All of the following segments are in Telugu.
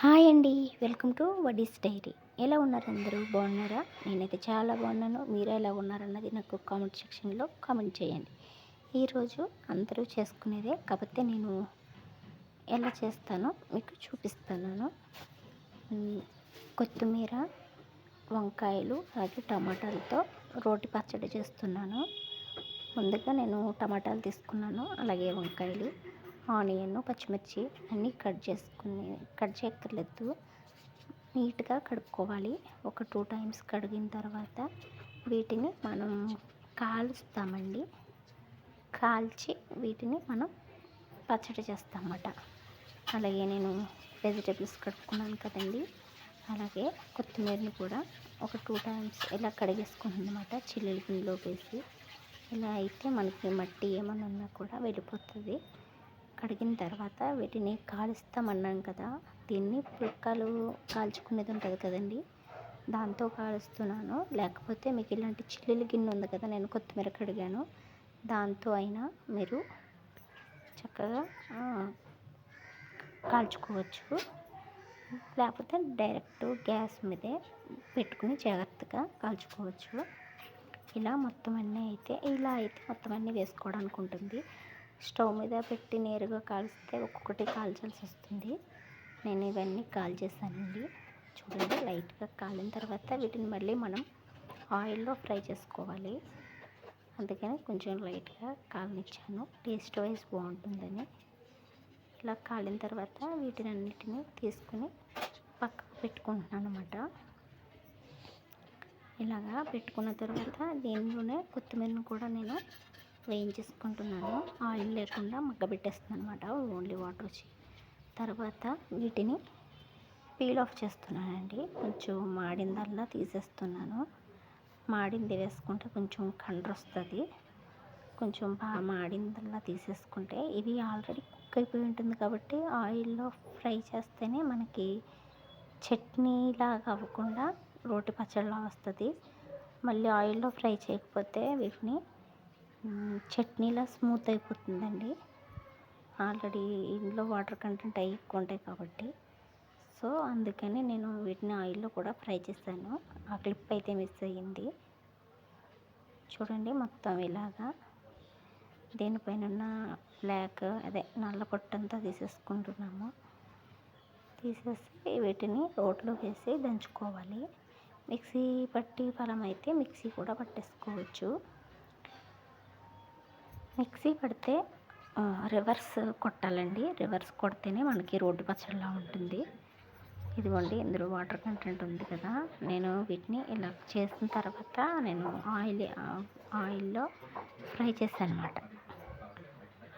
హాయ్ అండి. Welcome to Vadi's diary. ఎలా ఉన్నారు అందరూ? బాగున్నారా? నేనైతే చాలా బాగున్నాను. మీరు ఎలా ఉన్నారన్నది నాకు కామెంట్ సెక్షన్లో కామెంట్ చేయండి. ఈరోజు అందరూ చేసుకునేదే కాకపోతే నేను ఎలా చేస్తానో మీకు చూపిస్తున్నాను. కొత్తిమీర వంకాయలు అలాగే టమాటాలతో రోటి పచ్చడి చేస్తున్నాను. ముందుగా నేను టమాటాలు తీసుకున్నాను అలాగే వంకాయలు. ఆనియన్ పచ్చిమిర్చి అన్నీ కట్ చేసుకుని కట్ చేయక్కర్లేదు. నీట్గా కడుక్కోవాలి. ఒక టూ టైమ్స్ కడిగిన తర్వాత వీటిని మనం కాలుస్తామండి. కాల్చి వీటిని మనం పచ్చడి చేస్తామన్నమాట. అలాగే నేను వెజిటేబుల్స్ కడుక్కున్నాను కదండి. అలాగే కొత్తిమీరని కూడా ఒక టూ టైమ్స్ ఇలా కడిగేసుకుంటుంది అనమాట చిల్లుల గిన్నెలో వేసి. ఇలా అయితే మనకి మట్టి ఏమన్నా ఉన్నా కూడా వెళ్ళిపోతుంది. కడిగిన తర్వాత వీటిని కాలుస్తామన్నాం కదా దీన్ని పుల్కాలు కాల్చుకునేది ఉంటుంది కదండి. దాంతో కాలుస్తున్నాను. లేకపోతే మీకు ఇలాంటి చిల్లుల గిన్నె ఉంది కదా నేను కొత్తిమీర కడిగాను. దాంతో అయినా మీరు చక్కగా కాల్చుకోవచ్చు. లేకపోతే డైరెక్ట్ గ్యాస్ మీదే పెట్టుకుని జాగ్రత్తగా కాల్చుకోవచ్చు. ఇలా మొత్తం అన్నీ అయితే ఇలా అయితే మొత్తం అన్నీ వేసుకోవడానికి ఉంటుంది స్టవ్ మీద పెట్టి నేరుగా కాల్స్తే ఒక్కొక్కటి కాల్చాల్సి వస్తుంది. నేను ఇవన్నీ కాల్చేసానండి చూడండి లైట్గా కాలిన తర్వాత వీటిని మళ్ళీ మనం ఆయిల్లో ఫ్రై చేసుకోవాలి. అందుకని కొంచెం లైట్గా కాలనిచ్చాను. టేస్ట్ వైజ్ బాగుంటుందని. ఇలా కాలిన తర్వాత వీటిని అన్నిటిని తీసుకుని పక్కకు పెట్టుకుంటున్నాను అనమాట ఇలాగా పెట్టుకున్న తర్వాత దీనిలోనే కొత్తిమీరను కూడా నేను వేయించేసుకుంటున్నాను ఆయిల్ లేకుండా మగ్గబెట్టేస్తున్నాను అనమాట ఓన్లీ వాటర్ వచ్చి. తర్వాత వీటిని పీల్ ఆఫ్ చేస్తున్నానండి. కొంచెం మాడిందల్లా తీసేస్తున్నాను. మాడింది వేసుకుంటే కొంచెం కండ్ర వస్తుంది. కొంచెం బాగా మాడిందల్లా తీసేసుకుంటే ఇవి ఆల్రెడీ కుక్ అయిపోయి ఉంటుంది కాబట్టి ఆయిల్లో ఫ్రై చేస్తేనే మనకి చట్నీలాగా అవ్వకుండా రోటి పచ్చడిలా వస్తుంది. మళ్ళీ ఆయిల్లో ఫ్రై చేయకపోతే వీటిని చట్నీలా స్మూత్ అయిపోతుందండి. ఆల్రెడీ ఇందులో వాటర్ కంటెంట్ అవి ఎక్కువ ఉంటాయి కాబట్టి. సో అందుకని నేను వీటిని ఆయిల్లో కూడా ఫ్రై చేశాను. ఆ క్లిప్ అయితే మిస్ అయ్యింది. చూడండి మొత్తం ఇలాగా. దీనిపైన ఉన్న బ్లాక్ అదే నల్ల పొట్టంతా తీసేసుకుంటున్నాము. తీసేసి వీటిని రోట్లో వేసి దంచుకోవాలి. మిక్సీ పట్టి ఫలం అయితే మిక్సీ కూడా పట్టేసుకోవచ్చు. మిక్సీ పడితే రివర్స్ కొట్టాలండి. రివర్స్ కొడితేనే మనకి రోడ్డు పచ్చడిలా ఉంటుంది. ఇదిగోండి ఇందులో వాటర్ కంటెంట్ ఉంది కదా. నేను వీటిని ఇలా చేసిన తర్వాత నేను ఆయిల్ ఆయిల్లో ఫ్రై చేశాను అనమాట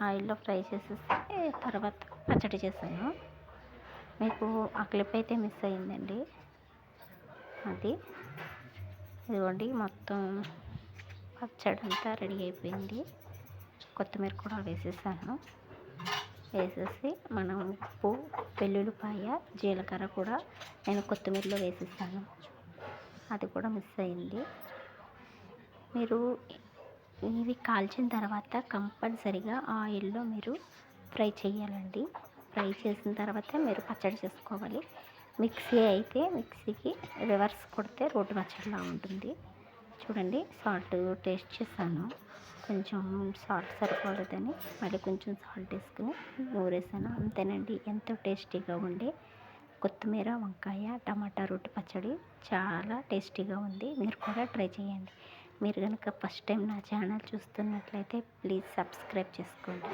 ఆయిల్లో ఫ్రై చేసేస్తే తర్వాత పచ్చడి చేశాను. మీకు ఆ క్లిప్ అయితే మిస్ అయిందండి. అది. ఇదిగోండి మొత్తం పచ్చడి అంతా రెడీ అయిపోయింది. కొత్తిమీర కూడా వేసేసాను. వేసేసి మనం ఉప్పు వెల్లుల్లిపాయ జీలకర్ర కూడా నేను కొత్తిమీరలో వేసేసాను. అది కూడా మిస్ అయింది. మీరు ఇవి కాల్చిన తర్వాత కంపల్సరిగా ఆయిల్లో మీరు ఫ్రై చేయాలండి. ఫ్రై చేసిన తర్వాత మీరు పచ్చడి చేసుకోవాలి. మిక్సీ అయితే మిక్సీకి రివర్స్ కొడితే రోడ్డు పచ్చడిలా ఉంటుంది. చూడండి సాల్ట్ టేస్ట్ చేశాను. కొంచెం సాల్ట్ సరిపోలేదని మళ్ళీ కొంచెం సాల్ట్ వేసుకుని నూరేసాను. అంతేనండి. ఎంతో టేస్టీగా ఉండే కొత్తిమీర వంకాయ టమాటా రొట్టి పచ్చడి చాలా టేస్టీగా ఉంది. మీరు కూడా ట్రై చేయండి. మీరు కనుక ఫస్ట్ టైం నా ఛానల్ చూస్తున్నట్లయితే ప్లీజ్ సబ్స్క్రైబ్ చేసుకోండి.